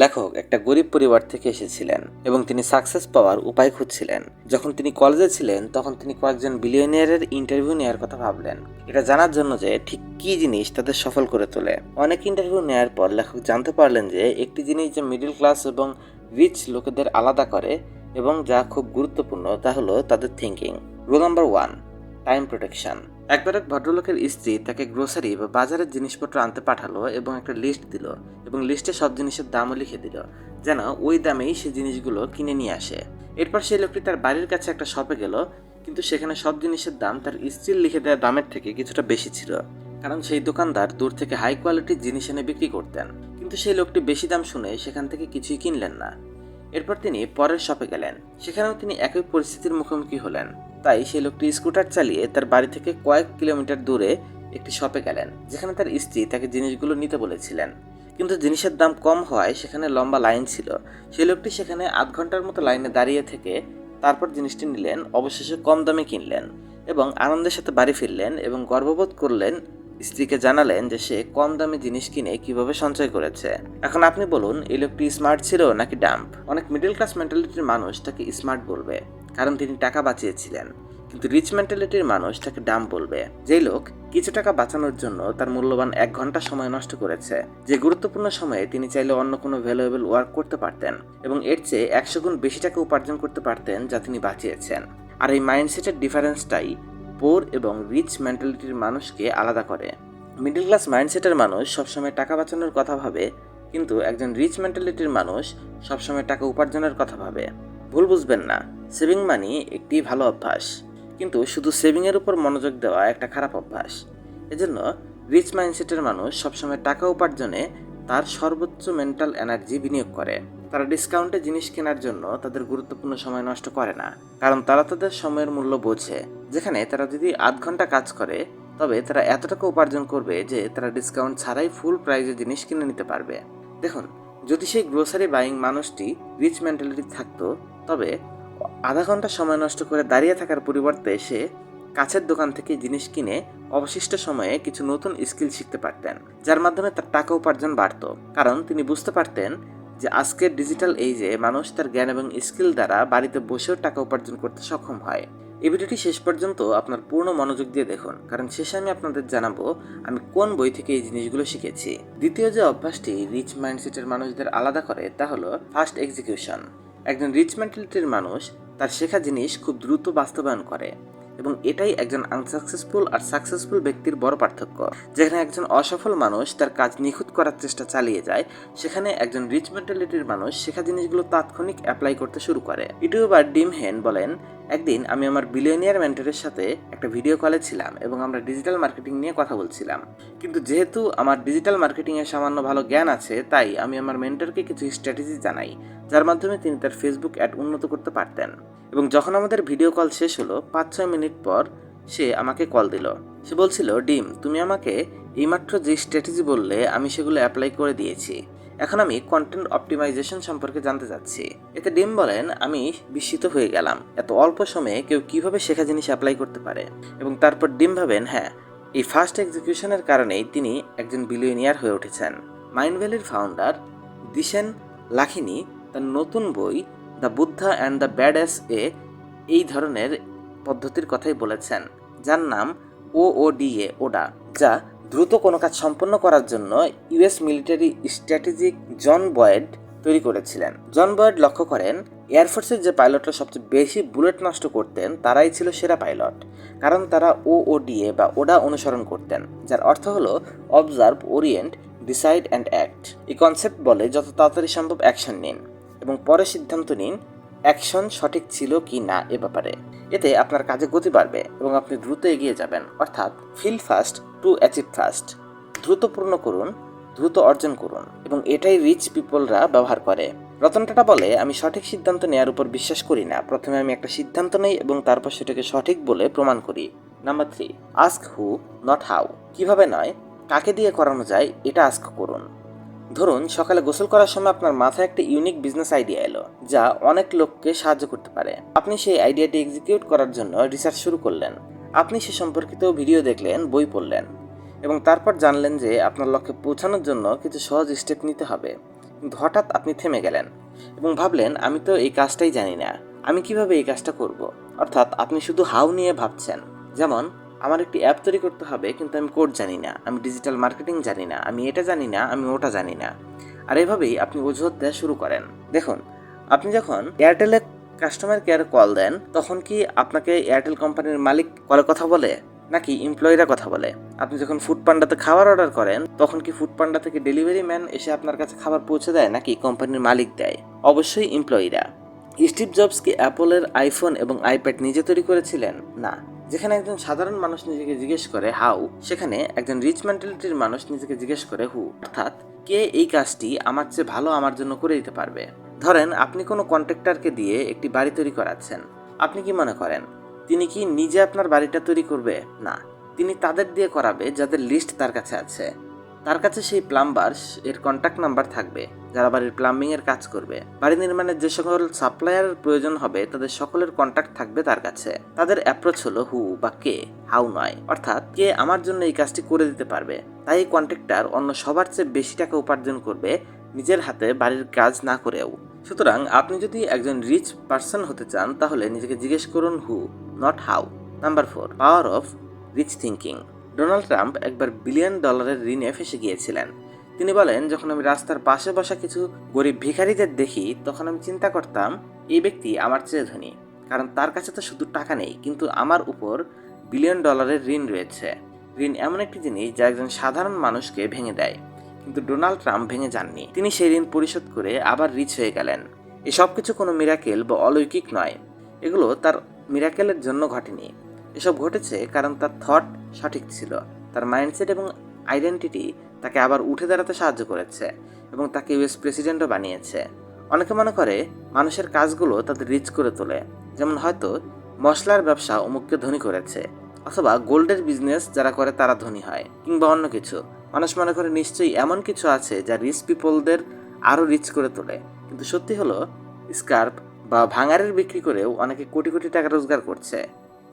লেখক একটা গরিব পরিবার থেকে এসেছিলেন এবং তিনি সাকসেস পাওয়ার উপায় খুঁজছিলেন। যখন তিনি কলেজে ছিলেন, তখন তিনি কয়েকজন বিলিয়নিয়ারের ইন্টারভিউ নেওয়ার কথা ভাবলেন। এটা জানার জন্য যে ঠিক কী জিনিস তাদের সফল করে তোলে। অনেক ইন্টারভিউ নেওয়ার পর লেখক জানতে পারলেন যে একটি জিনিস যে মিডল ক্লাস এবং রিচ লোকেদের আলাদা করে এবং যা খুব গুরুত্বপূর্ণ তা হলো তাদের thinking rule number one time protection একবার এক ভদ্রলোকের স্ত্রী তাকে গ্রোসারি বা বাজারের জিনিসপত্র আনতে পাঠালো এবং একটা লিস্ট দিল এবং লিস্টে সব জিনিসের দামও লিখে দিল, যেন ওই দামেই সে জিনিসগুলো কিনে নিয়ে আসে। এরপর সেই লোকটি তার বাড়ির কাছে একটা শপে গেল, কিন্তু সেখানে সব জিনিসের দাম তার স্ত্রীর লিখে দেওয়া দামের থেকে কিছুটা বেশি ছিল, কারণ সেই দোকানদার দূর থেকে হাই কোয়ালিটির জিনিস এনে বিক্রি করতেন। কিন্তু সেই লোকটি বেশি দাম শুনে সেখান থেকে কিছুই কিনলেন না। এরপর তিনি পরের শপে গেলেন, সেখানেও তিনি একই পরিস্থিতির মুখোমুখি হলেন। তাই সেই লোকটি স্কুটার চালিয়ে তার বাড়ি থেকে কয়েক কিলোমিটার দূরে একটি শপে গেলেন, যেখানে তার স্ত্রী তাকে জিনিসগুলো নিতে বলেছিলেন। কিন্তু জিনিসের দাম কম হওয়ায় সেখানে লম্বা লাইন ছিল। সেই লোকটি সেখানে আধ ঘণ্টার মতো লাইনে দাঁড়িয়ে থেকে তারপর জিনিসটি নিলেন, অবশেষে কম দামে কিনলেন এবং আনন্দের সাথে বাড়ি ফিরলেন এবং গর্ববোধ করলেন, স্ত্রীকে জানালেন যে সে কম দামে জিনিস কিনে কীভাবে সঞ্চয় করেছে। এখন আপনি বলুন, এই লোকটি স্মার্ট ছিল নাকি ডাম্প? অনেক মিডল ক্লাস মেন্টালিটির মানুষ তাকে স্মার্ট বলবে। কারণ তিনি টাকা বাঁচিয়েছিলেন। কিন্তু রিচ মেন্টালিটির মানুষ তাকে ডাম বলবে। যেই লোক কিছু টাকা বাঁচানোর জন্য তার মূল্যবান এক ঘণ্টা সময় নষ্ট করেছে। যে গুরুত্বপূর্ণ সময়ে তিনি চাইলে অন্য কোনো ভ্যালুয়েবল ওয়ার্ক করতে পারতেন এবং এর চেয়ে একশো গুণ বেশি টাকা উপার্জন করতে পারতেন যা তিনি বাঁচিয়েছেন। আর এই মাইন্ডসেটের ডিফারেন্সটাই পোর এবং রিচ মেন্টালিটির মানুষকে আলাদা করে। মিডল ক্লাস মাইন্ডসেটের মানুষ সবসময় টাকা বাঁচানোর কথা ভাবে, কিন্তু একজন রিচ মেন্টালিটির মানুষ সবসময় টাকা উপার্জনের কথা ভাবে। ভুল বুঝবেন না। সেভিং মানি একটি ভালো অভ্যাস, কিন্তু শুধু সেভিংয়ের উপর মনোযোগ দেওয়া একটা খারাপ অভ্যাস। এজন্য রিচ মাইন্ডসেটের মানুষ সবসময় টাকা উপার্জনে তার সর্বোচ্চ মেন্টাল এনার্জি বিনিয়োগ করে। তারা ডিসকাউন্টে জিনিস কেনার জন্য তাদের গুরুত্বপূর্ণ সময় নষ্ট করে না, কারণ তারা তাদের সময়ের মূল্য বোঝে, যেখানে তারা যদি আধ ঘণ্টা কাজ করে, তবে তারা এত টাকা উপার্জন করবে যে তারা ডিসকাউন্ট ছাড়াই ফুল প্রাইজে জিনিস কিনে নিতে পারবে। দেখুন, যদি সেই গ্রোসারি বাইং মানুষটি রিচ মেন্টালিটি থাকতো, তবে আধা ঘণ্টা সময় নষ্ট করে দাঁড়িয়ে থাকার পরিবর্তে এসে কাছের দোকান থেকে জিনিস কিনে অবশিষ্ট সময়ে কিছু নতুন স্কিল শিখতে পারতেন, যার মাধ্যমে তার টাকা উপার্জন বাড়ত। কারণ তিনি বুঝতে পারতেন যে আজকের ডিজিটাল এইজে মানুষ তার জ্ঞান এবং স্কিল দ্বারা বাড়িতে বসেও টাকা উপার্জন করতে সক্ষম হয়। এই ভিডিওটি শেষ পর্যন্ত আপনার পূর্ণ মনোযোগ দিয়ে দেখুন, কারণ শেষে আমি আপনাদের জানাব আমি কোন বই থেকে এই জিনিসগুলো শিখেছি। দ্বিতীয় যে অভ্যাসটি রিচ মাইন্ডসেটের মানুষদের আলাদা করে তা হলো ফার্স্ট এক্সিকিউশন। একজন রিচ মেন্টালিটির মানুষ তার শেখা জিনিস খুব দ্রুত বাস্তবায়ন করে এবং এটাই একজন আনসাকসেসফুল আর সাকসেসফুল ব্যক্তির বড় পার্থক্য। যেখানে একজন অসফল মানুষ তার কাজ নিখুঁত করার চেষ্টা চালিয়ে যায়, সেখানে একজন রিচ মেন্টালিটির মানুষ শেখা জিনিসগুলো তাৎক্ষণিক অ্যাপ্লাই করতে শুরু করে। ইউটিউবার ডিম হেন বলেন একদিন আমি আমার বিলিয়নিয়ার মেন্টরের সাথে একটা ভিডিও কলে ছিলাম এবং আমরা ডিজিটাল মার্কেটিং নিয়ে কথা বলছিলাম। কিন্তু যেহেতু আমার ডিজিটাল মার্কেটিংয়ের সামান্য ভালো জ্ঞান আছে, তাই আমি আমার মেন্টরকে কিছু স্ট্র্যাটেজি জানাই, যার মাধ্যমে তিনি তার ফেসবুক অ্যাড উন্নত করতে পারতেন। এবং যখন আমাদের ভিডিও কল শেষ হলো পাঁচ ছয় মিনিট পর সে আমাকে কল দিল। সে বলছিল, ডিম, তুমি আমাকে এইমাত্র যে স্ট্র্যাটেজি বললে, আমি সেগুলো অ্যাপ্লাই করে দিয়েছি। এখন আমি কন্টেন্ট অপটিমাইজেশন সম্পর্কে জানতে চাচ্ছি এতে ডিম বলেন, আমি বিস্মিত হয়ে গেলাম। এত অল্প সময়ে কেউ কীভাবে শেখা জিনিস অ্যাপ্লাই করতে পারে? এবং তারপর ডিম ভাবেন হ্যাঁ এই ফার্স্ট এক্সিকিউশনের কারণেই তিনি একজন বিলিয়নিয়ার হয়ে উঠেছেন। মাইন্ড ভ্যালির ফাউন্ডার দিশেন লাখিনী তার নতুন বই the Buddha and the badass এ এই ধরনের পদ্ধতির কথাই বলেছেন, যার নাম ও ও ডিএ ওডা যা দ্রুত কোনো কাজ সম্পন্ন করার জন্য US military strategic John Boyd তৈরি করেছিলেন। জন বয়েড লক্ষ্য করেন এয়ারফোর্সের যে পাইলটরা সবচেয়ে বেশি বুলেট নষ্ট করতেন, তারাই ছিল সেরা পাইলট, কারণ তারা ও ও ডিএ বা ওডা অনুসরণ করতেন, যার অর্থ হলো observe orient decide and act এই কনসেপ্ট বলে যত তাড়াতাড়ি সম্ভব অ্যাকশন নিন এবং পরে সিদ্ধান্ত নিন অ্যাকশন সঠিক ছিল কি না এ ব্যাপারে। এতে আপনার কাজে গতি বাড়বে এবং আপনি দ্রুত এগিয়ে যাবেন। অর্থাৎ fail fast to achieve fast দ্রুত পূর্ণ করুন, দ্রুত অর্জন করুন এবং এটাই রিচ পিপলরা ব্যবহার করে। রতন টাটা বলে, আমি সঠিক সিদ্ধান্ত নেওয়ার উপর বিশ্বাস করি না। প্রথমে আমি একটা সিদ্ধান্ত নেই এবং তারপর সেটাকে সঠিক বলে প্রমাণ করি। Number three ask who not how কীভাবে নয়, কাকে দিয়ে করানো যায়, এটা আস্ক করুন। ধরুন, সকালে গোসল করার সময় আপনার মাথায় একটা ইউনিক বিজনেস আইডিয়া এলো, যা অনেক লোককে সাহায্য করতে পারে। আপনি সেই আইডিয়াটি এক্সিকিউট করার জন্য রিসার্চ শুরু করলেন। আপনি সে সম্পর্কিত ভিডিও দেখলেন, বই পড়লেন এবং তারপর জানলেন যে আপনার লক্ষ্যে পৌঁছানোর জন্য কিছু সহজ স্টেপ নিতে হবে। কিন্তু হঠাৎ আপনি থেমে গেলেন এবং ভাবলেন, আমি তো এই কাজটাই জানি না। আমি কীভাবে এই কাজটা করব? অর্থাৎ আপনি শুধু হাউ নিয়ে ভাবছেন। যেমন আমার একটি অ্যাপ তৈরি করতে হবে, কিন্তু আমি কোড জানি না, আমি ডিজিটাল মার্কেটিং জানি না, আমি এটা জানি না, আমি ওটা জানি না। আর এভাবেই আপনি অজুহাত দেওয়া শুরু করেন। দেখুন, আপনি যখন এয়ারটেলে কাস্টমার কেয়ার কল দেন, তখন কি আপনাকে এয়ারটেল কোম্পানির মালিক কলে কথা বলে? নাকি এমপ্লয়িরা কথা বলে? আপনি যখন ফুড পান্ডাতে খাবার অর্ডার করেন, তখন কি ফুড পান্ডা থেকে ডেলিভারি ম্যান এসে আপনার কাছে খাবার পৌঁছে দেয়, নাকি কোম্পানির মালিক দেয়? অবশ্যই এমপ্লয়িরা স্টিভ জবস কি অ্যাপলের আইফোন এবং আইপ্যাড নিজে তৈরি করেছিলেন? না। যেখানে একজন সাধারণ মানুষ নিজেকে জিজ্ঞেস করে, হাউ? সেখানে একজন রিচ মেন্টালিটির মানুষ নিজেকে জিজ্ঞেস করে, হু? অর্থাৎ, কে এই কাজটি আমার চেয়ে ভালো আমার জন্য করে দিতে পারবে? ধরেন, আপনি কোনো কন্ট্রাক্টরকে দিয়ে একটি বাড়ি তৈরি করাচ্ছেন। আপনি কি মনে করেন, তিনি কি নিজে আপনার বাড়িটা তৈরি করবে? না, তিনি তাদের দিয়ে করাবে যাদের লিস্ট তার কাছে আছে। তার কাছে সেই প্লাম্বার এর কন্ট্যাক্ট নাম্বার থাকবে, যারা বাড়ির প্লাম্বিং এর কাজ করবে। বাড়ি নির্মাণের যে সকল সাপ্লায়ারের প্রয়োজন হবে, তাদের সকলের কন্ট্যাক্ট থাকবে তার কাছে। তাদের অ্যাপ্রোচ হলো হু বা কে হাউ নয়। অর্থাৎ, কে আমার জন্য এই কাজটি করে দিতে পারবে। তাই এই অন্য সবার চেয়ে বেশি টাকা উপার্জন করবে নিজের হাতে বাড়ির কাজ না করেও। সুতরাং, আপনি যদি একজন রিচ পার্সন হতে চান, তাহলে নিজেকে জিজ্ঞেস করুন who not how number four power of rich thinking Donald Trump একবার বিলিয়ন ডলারের ঋণে ফেসে গিয়েছিলেন। তিনি বলেন, যখন আমি রাস্তার পাশে বসা কিছু গরিব ভিখারিদের দেখি, তখন আমি চিন্তা করতাম, এই ব্যক্তি আমার চেয়ে ধনী। কারণ তার কাছে তো শুধু টাকা নেই, কিন্তু আমার উপর বিলিয়ন ডলারের ঋণ রয়েছে। ঋণ এমন একটি জিনিস যা একজন সাধারণ মানুষকে ভেঙে দেয়। কিন্তু ডোনাল্ড ট্রাম্প ভেঙে যাননি। তিনি সেই ঋণ পরিশোধ করে আবার রিচ হয়ে গেলেন। এসব কিছু কোনো মিরাকেল বা অলৌকিক নয়। এগুলো তার মিরাকেলের জন্য ঘটেনি। এসব ঘটেছে কারণ তার থট সঠিক ছিল। তার মাইন্ডসেট এবং আইডেন্টিটি তাকে আবার উঠে দাঁড়াতে সাহায্য করেছে এবং তাকে ইউএস প্রেসিডেন্টও বানিয়েছে। অনেকে মনে করে মানুষের কাজগুলো তাদের রিচ করে তোলে। যেমন হয়তো মশলার ব্যবসা অমুককে ধনী করেছে অথবা গোল্ডের বিজনেস যারা করে তারা ধনী হয় কিংবা অন্য কিছু। মানুষ মনে করে নিশ্চয়ই এমন কিছু আছে যা রিচ পিপলদের আরও রিচ করে তোলে। কিন্তু সত্যি হলো স্কার্প বা ভাঙারের বিক্রি করেও অনেকে কোটি কোটি টাকা রোজগার করছে।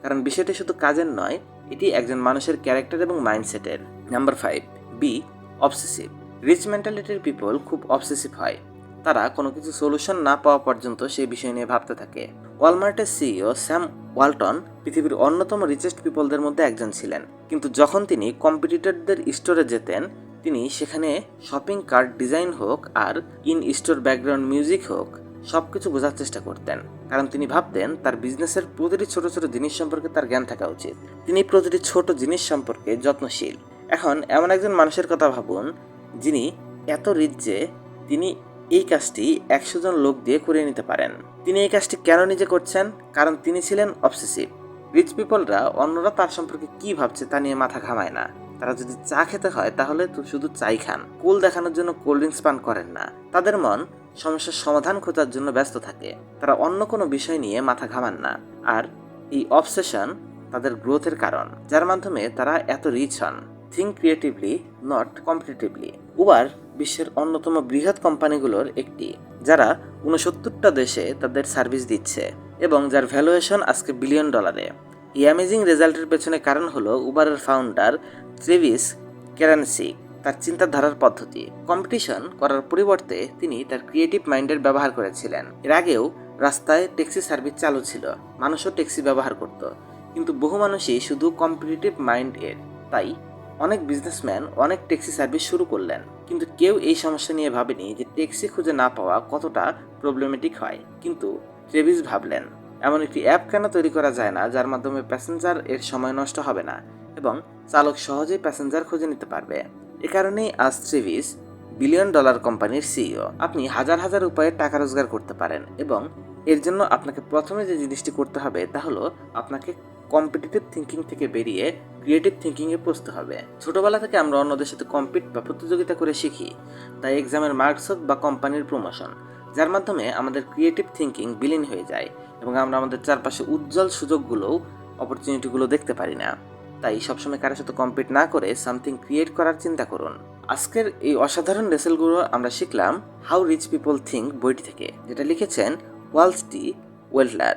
কারণ বিষয়টি শুধু কাজের নয়, এটি একজন মানুষের ক্যারেক্টার এবং মাইন্ডসেটের number five be obsessive rich মেন্টালিটির people খুব অবসেসিভ হয়। তারা কোনো কিছু সলিউশন না পাওয়া পর্যন্ত সেই বিষয় নিয়ে ভাবতে থাকে। ওয়ালমার্টের সিইও স্যাম ওয়ালটন পৃথিবীর অন্যতম রিচেস্ট পিপলদের মধ্যে একজন ছিলেন। কিন্তু যখন তিনি কম্পিটিটরদের স্টোরে যেতেন, তিনি সেখানে শপিং কার্ট ডিজাইন হোক আর ইন স্টোর ব্যাকগ্রাউন্ড মিউজিক হোক সব কিছু বোঝার চেষ্টা করতেন। কারণ তিনি ভাবতেন তার বিজনেসের প্রতিটি ছোট ছোট জিনিস সম্পর্কে তার জ্ঞান থাকা উচিত। তিনি প্রতিটি ছোট জিনিস সম্পর্কে যত্নশীল। এখন এমন একজন মানুষের কথা ভাবুন, যিনি এত রিচ যে তিনি এই কাজটি একশো জন লোক দিয়ে করে নিতে পারেন। তিনি এই কাজটি কেন নিজে করছেন? কারণ তিনি ছিলেন অবসেসিভ রিচ পিপলরা অন্যরা তার সম্পর্কে কি ভাবছে তা নিয়ে মাথা ঘামায় না। তারা যদি চা খেতে হয়, তাহলে শুধু চাই খান। কুল দেখানোর জন্য কোল্ড ড্রিঙ্কস পান করেন না। তাদের মন সমস্যার সমাধান খোঁজার জন্য ব্যস্ত থাকে। তারা অন্য কোনো বিষয় নিয়ে মাথা ঘামান না। আর এই অবসেশন তাদের গ্রোথের কারণ, যার মাধ্যমে তারা এত রিচ হন। Think creatively not competitively Uber বিশ্বের অন্যতম বৃহৎ কোম্পানিগুলোর একটি, যারা উনসত্তরটা দেশে তাদের সার্ভিস দিচ্ছে এবং যার ভ্যালুয়েশন আজকে বিলিয়ন ডলারে এই অ্যামেজিং রেজাল্টের পেছনে কারণ হলো উবারের ফাউন্ডার ট্রেভিস কেরানসি তার চিন্তাধারার পদ্ধতি। কম্পিটিশন করার পরিবর্তে তিনি তার ক্রিয়েটিভ মাইন্ডের ব্যবহার করেছিলেন। এর আগেও রাস্তায় ট্যাক্সি সার্ভিস চালু ছিল। মানুষও ট্যাক্সি ব্যবহার করত। কিন্তু বহু মানুষই শুধু কম্পিটিটিভ মাইন্ড এর। তাই অনেক বিজনেসম্যান অনেক ট্যাক্সি সার্ভিস শুরু করলেন। কিন্তু কেউ এই সমস্যা নিয়ে ভাবেনি যে ট্যাক্সি খুঁজে না পাওয়া কতটা প্রবলেমেটিক হয়। কিন্তু ট্রেভিস ভাবলেন, এমন একটি অ্যাপ কেন তৈরি করা যায় না যার মাধ্যমে প্যাসেঞ্জার এর সময় নষ্ট হবে না এবং চালক সহজেই প্যাসেঞ্জার খুঁজে নিতে পারবে? এ কারণেই আজ ট্রেভিস বিলিয়ন ডলার কোম্পানির সিইও আপনি হাজার হাজার উপায়ে টাকা রোজগার করতে পারেন এবং এর জন্য আপনাকে প্রথমে যে জিনিসটি করতে হবে তা হলো আপনাকে কম্পিটিটিভ থিঙ্কিং থেকে বেরিয়ে ক্রিয়েটিভ থিঙ্কিংয়ে পৌঁছতে হবে। ছোটবেলা থেকে আমরা অন্যদের সাথে কম্পিট বা প্রতিযোগিতা করে শিখি, তাই এক্সামের মার্কস হোক বা কোম্পানির প্রমোশন যার মাধ্যমে আমাদের ক্রিয়েটিভ থিঙ্কিং বিলীন হয়ে যায় এবং আমরা আমাদের চারপাশে উজ্জ্বল সুযোগগুলোও অপরচুনিটিগুলো দেখতে পারি না। তাই সবসময় কারোর সাথে কম্পিট না করে সামথিং ক্রিয়েট করার চিন্তা করুন। আজকের এই অসাধারণ রেসেলগুলো আমরা শিখলাম হাউ রিচ পিপল থিঙ্ক বইটি থেকে, যেটা লিখেছেন ওয়ালস টি ওয়েলডলার